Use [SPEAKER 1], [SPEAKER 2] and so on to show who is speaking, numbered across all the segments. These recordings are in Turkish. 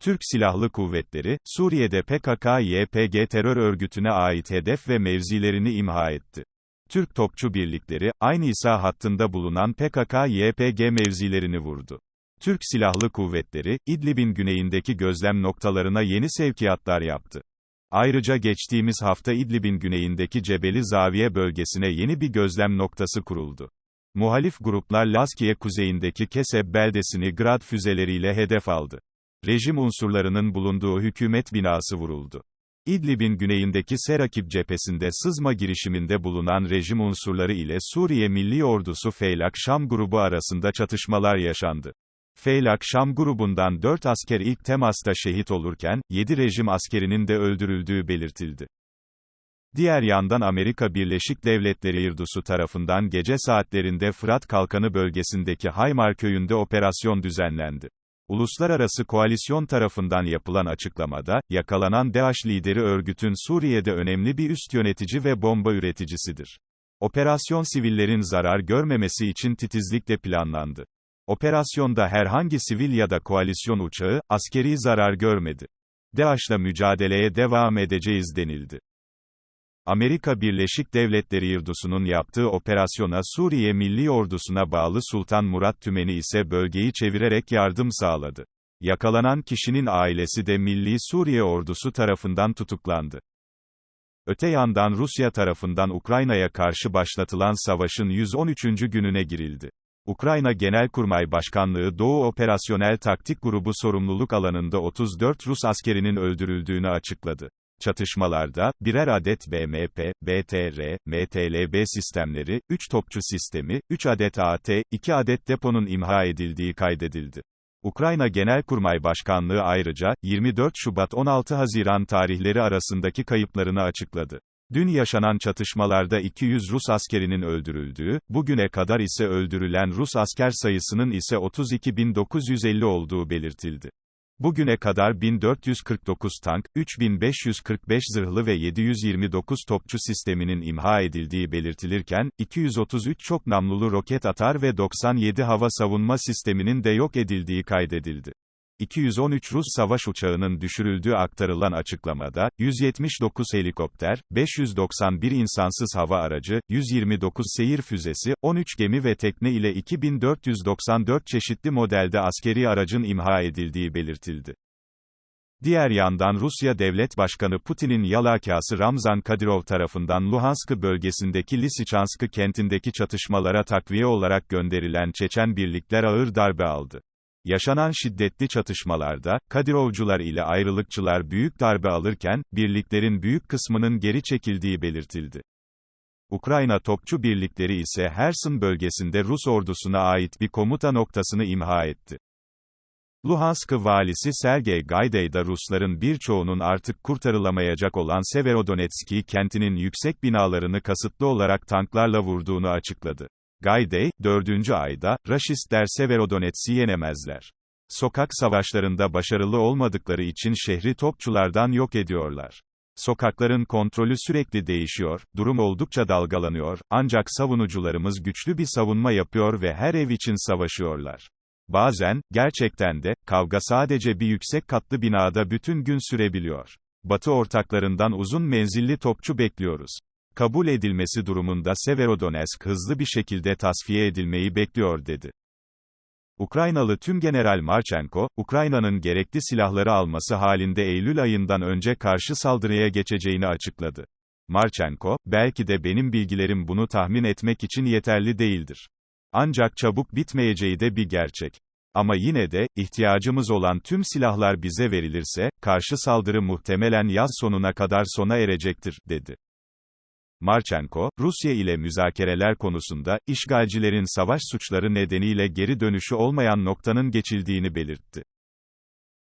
[SPEAKER 1] Türk Silahlı Kuvvetleri, Suriye'de PKK-YPG terör örgütüne ait hedef ve mevzilerini imha etti. Türk topçu birlikleri, aynı İsa hattında bulunan PKK-YPG mevzilerini vurdu. Türk Silahlı Kuvvetleri, İdlib'in güneyindeki gözlem noktalarına yeni sevkiyatlar yaptı. Ayrıca geçtiğimiz hafta İdlib'in güneyindeki Cebeli Zaviye bölgesine yeni bir gözlem noktası kuruldu. Muhalif gruplar Laskiye kuzeyindeki Keseb beldesini Grad füzeleriyle hedef aldı. Rejim unsurlarının bulunduğu hükümet binası vuruldu. İdlib'in güneyindeki Serakip cephesinde sızma girişiminde bulunan rejim unsurları ile Suriye Milli Ordusu Feylak Şam grubu arasında çatışmalar yaşandı. Feylak Şam grubundan 4 asker ilk temasta şehit olurken, 7 rejim askerinin de öldürüldüğü belirtildi. Diğer yandan Amerika Birleşik Devletleri Irdusu tarafından gece saatlerinde Fırat Kalkanı bölgesindeki Haymar köyünde operasyon düzenlendi. Uluslararası koalisyon tarafından yapılan açıklamada, yakalanan DAEŞ lideri örgütün Suriye'de önemli bir üst yönetici ve bomba üreticisidir. Operasyon sivillerin zarar görmemesi için titizlikle planlandı. Operasyonda herhangi sivil ya da koalisyon uçağı, askeri zarar görmedi. DAEŞ'la mücadeleye devam edeceğiz denildi. Amerika Birleşik Devletleri Irdusu'nun yaptığı operasyona Suriye Milli Ordusu'na bağlı Sultan Murat Tümeni ise bölgeyi çevirerek yardım sağladı. Yakalanan kişinin ailesi de Milli Suriye Ordusu tarafından tutuklandı. Öte yandan Rusya tarafından Ukrayna'ya karşı başlatılan savaşın 113. gününe girildi. Ukrayna Genelkurmay Başkanlığı Doğu Operasyonel Taktik Grubu sorumluluk alanında 34 Rus askerinin öldürüldüğünü açıkladı. Çatışmalarda, birer adet BMP, BTR, MTLB sistemleri, 3 topçu sistemi, 3 adet AT, 2 adet deponun imha edildiği kaydedildi. Ukrayna Genelkurmay Başkanlığı ayrıca, 24 Şubat-16 Haziran tarihleri arasındaki kayıplarını açıkladı. Dün yaşanan çatışmalarda 200 Rus askerinin öldürüldüğü, bugüne kadar ise öldürülen Rus asker sayısının ise 32.950 olduğu belirtildi. Bugüne kadar 1449 tank, 3545 zırhlı ve 729 topçu sisteminin imha edildiği belirtilirken, 233 çok namlulu roket atar ve 97 hava savunma sisteminin de yok edildiği kaydedildi. 213 Rus savaş uçağının düşürüldüğü aktarılan açıklamada, 179 helikopter, 591 insansız hava aracı, 129 seyir füzesi, 13 gemi ve tekne ile 2494 çeşitli modelde askeri aracın imha edildiği belirtildi. Diğer yandan Rusya Devlet Başkanı Putin'in yalakası Ramzan Kadyrov tarafından Luhansk bölgesindeki Lisichansk kentindeki çatışmalara takviye olarak gönderilen Çeçen birlikler ağır darbe aldı. Yaşanan şiddetli çatışmalarda, Kadirovcular ile ayrılıkçılar büyük darbe alırken, birliklerin büyük kısmının geri çekildiği belirtildi. Ukrayna topçu birlikleri ise Herson bölgesinde Rus ordusuna ait bir komuta noktasını imha etti. Luhansk valisi Sergey Gaidey da Rusların birçoğunun artık kurtarılamayacak olan Severodonetski kentinin yüksek binalarını kasıtlı olarak tanklarla vurduğunu açıkladı. Gaydey, dördüncü ayda, Raşistler Severodonetsk'i yenemezler. Sokak savaşlarında başarılı olmadıkları için şehri topçulardan yok ediyorlar. Sokakların kontrolü sürekli değişiyor, durum oldukça dalgalanıyor, ancak savunucularımız güçlü bir savunma yapıyor ve her ev için savaşıyorlar. Bazen, gerçekten de, kavga sadece bir yüksek katlı binada bütün gün sürebiliyor. Batı ortaklarından uzun menzilli topçu bekliyoruz kabul edilmesi durumunda Severodonetsk hızlı bir şekilde tasfiye edilmeyi bekliyor dedi. Ukraynalı Tümgeneral Marchenko, Ukrayna'nın gerekli silahları alması halinde Eylül ayından önce karşı saldırıya geçeceğini açıkladı. Marchenko, belki de benim bilgilerim bunu tahmin etmek için yeterli değildir. Ancak çabuk bitmeyeceği de bir gerçek. Ama yine de, ihtiyacımız olan tüm silahlar bize verilirse, karşı saldırı muhtemelen yaz sonuna kadar sona erecektir, dedi. Marchenko, Rusya ile müzakereler konusunda, işgalcilerin savaş suçları nedeniyle geri dönüşü olmayan noktanın geçildiğini belirtti.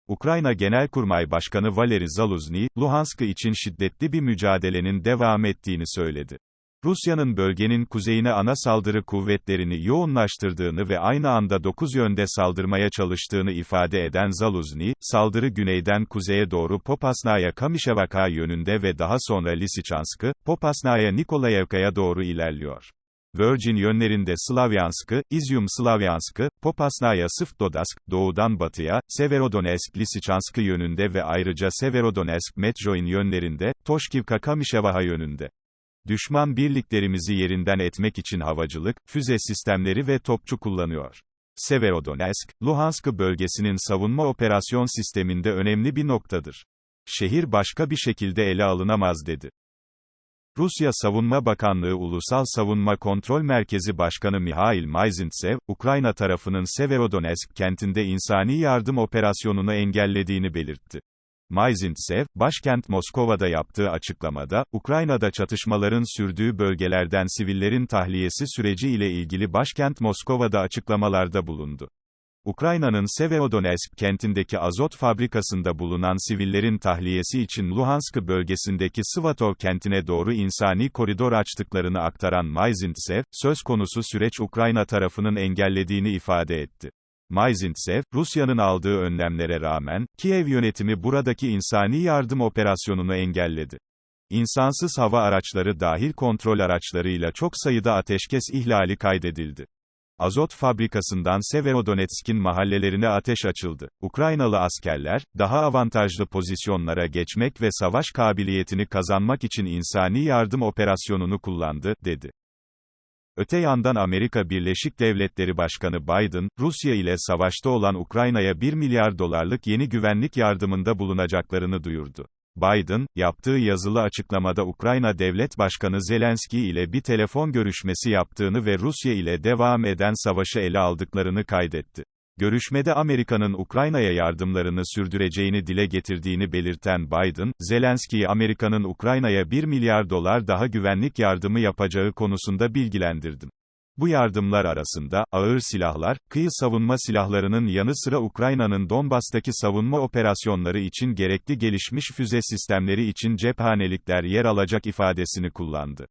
[SPEAKER 1] Ukrayna Genelkurmay Başkanı Valeri Zaluzny, Luhansk için şiddetli bir mücadelenin devam ettiğini söyledi. Rusya'nın bölgenin kuzeyine ana saldırı kuvvetlerini yoğunlaştırdığını ve aynı anda 9 yönde saldırmaya çalıştığını ifade eden Zaluzny, saldırı güneyden kuzeye doğru Popasnaya Kamishevaka yönünde ve daha sonra Lisichansk'ı, Popasnaya Nikolayevka'ya doğru ilerliyor. Virgin yönlerinde Slavyansk'ı, Izyum Slavyansk'ı, Popasnaya Sıfdodask, doğudan batıya, Severodonetsk Lisichansk'ı yönünde ve ayrıca Severodonetsk Metroin yönlerinde, Toşkivka Kamışevaha yönünde. Düşman birliklerimizi yerinden etmek için havacılık, füze sistemleri ve topçu kullanıyor. Severodonetsk, Luhansk bölgesinin savunma operasyon sisteminde önemli bir noktadır. Şehir başka bir şekilde ele alınamaz dedi. Rusya Savunma Bakanlığı Ulusal Savunma Kontrol Merkezi Başkanı Mihail Mayzintsev, Ukrayna tarafının Severodonetsk kentinde insani yardım operasyonunu engellediğini belirtti. Mayzintsev, başkent Moskova'da yaptığı açıklamada, Ukrayna'da çatışmaların sürdüğü bölgelerden sivillerin tahliyesi süreci ile ilgili başkent Moskova'da açıklamalarda bulundu. Ukrayna'nın Severodonetsk kentindeki azot fabrikasında bulunan sivillerin tahliyesi için Luhansk bölgesindeki Svatov kentine doğru insani koridor açtıklarını aktaran Mayzintsev, söz konusu süreç Ukrayna tarafının engellediğini ifade etti. Mayzintsev, Rusya'nın aldığı önlemlere rağmen, Kiev yönetimi buradaki insani yardım operasyonunu engelledi. İnsansız hava araçları dahil kontrol araçlarıyla çok sayıda ateşkes ihlali kaydedildi. Azot fabrikasından Severodonetsk'in mahallelerine ateş açıldı. Ukraynalı askerler, daha avantajlı pozisyonlara geçmek ve savaş kabiliyetini kazanmak için insani yardım operasyonunu kullandı, dedi. Öte yandan Amerika Birleşik Devletleri Başkanı Biden, Rusya ile savaşta olan Ukrayna'ya 1 milyar dolarlık yeni güvenlik yardımında bulunacaklarını duyurdu. Biden, yaptığı yazılı açıklamada Ukrayna Devlet Başkanı Zelenski ile bir telefon görüşmesi yaptığını ve Rusya ile devam eden savaşı ele aldıklarını kaydetti. Görüşmede Amerika'nın Ukrayna'ya yardımlarını sürdüreceğini dile getirdiğini belirten Biden, Zelenski'yi Amerika'nın Ukrayna'ya 1 milyar dolar daha güvenlik yardımı yapacağı konusunda bilgilendirdim. Bu yardımlar arasında, ağır silahlar, kıyı savunma silahlarının yanı sıra Ukrayna'nın Donbas'taki savunma operasyonları için gerekli gelişmiş füze sistemleri için cephanelikler yer alacak ifadesini kullandı.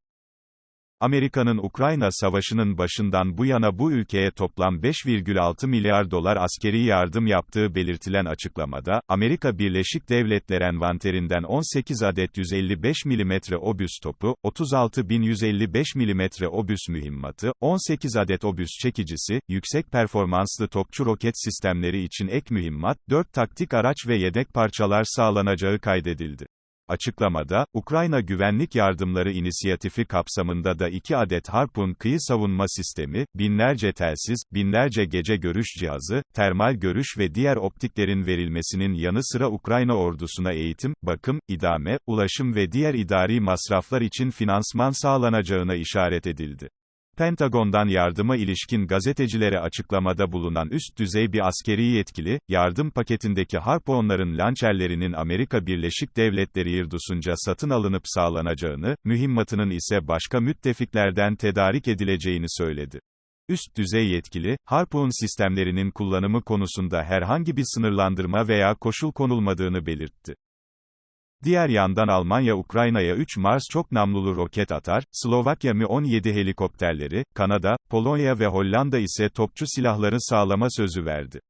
[SPEAKER 1] Amerika'nın Ukrayna Savaşı'nın başından bu yana bu ülkeye toplam 5,6 milyar dolar askeri yardım yaptığı belirtilen açıklamada, Amerika Birleşik Devletleri envanterinden 18 adet 155 mm obüs topu, 36.155 mm obüs mühimmatı, 18 adet obüs çekicisi, yüksek performanslı topçu roket sistemleri için ek mühimmat, 4 taktik araç ve yedek parçalar sağlanacağı kaydedildi. Açıklamada, Ukrayna Güvenlik Yardımları İnisiyatifi kapsamında da 2 adet Harpun kıyı savunma sistemi, binlerce telsiz, binlerce gece görüş cihazı, termal görüş ve diğer optiklerin verilmesinin yanı sıra Ukrayna ordusuna eğitim, bakım, idame, ulaşım ve diğer idari masraflar için finansman sağlanacağına işaret edildi. Pentagon'dan yardıma ilişkin gazetecilere açıklamada bulunan üst düzey bir askeri yetkili, yardım paketindeki Harpoon'ların lançerlerinin Amerika Birleşik Devletleri irdusunca satın alınıp sağlanacağını, mühimmatının ise başka müttefiklerden tedarik edileceğini söyledi. Üst düzey yetkili, Harpoon sistemlerinin kullanımı konusunda herhangi bir sınırlandırma veya koşul konulmadığını belirtti. Diğer yandan Almanya Ukrayna'ya 3 Mars çok namlulu roket atar, Slovakya Mi-17 helikopterleri, Kanada, Polonya ve Hollanda ise topçu silahları sağlama sözü verdi.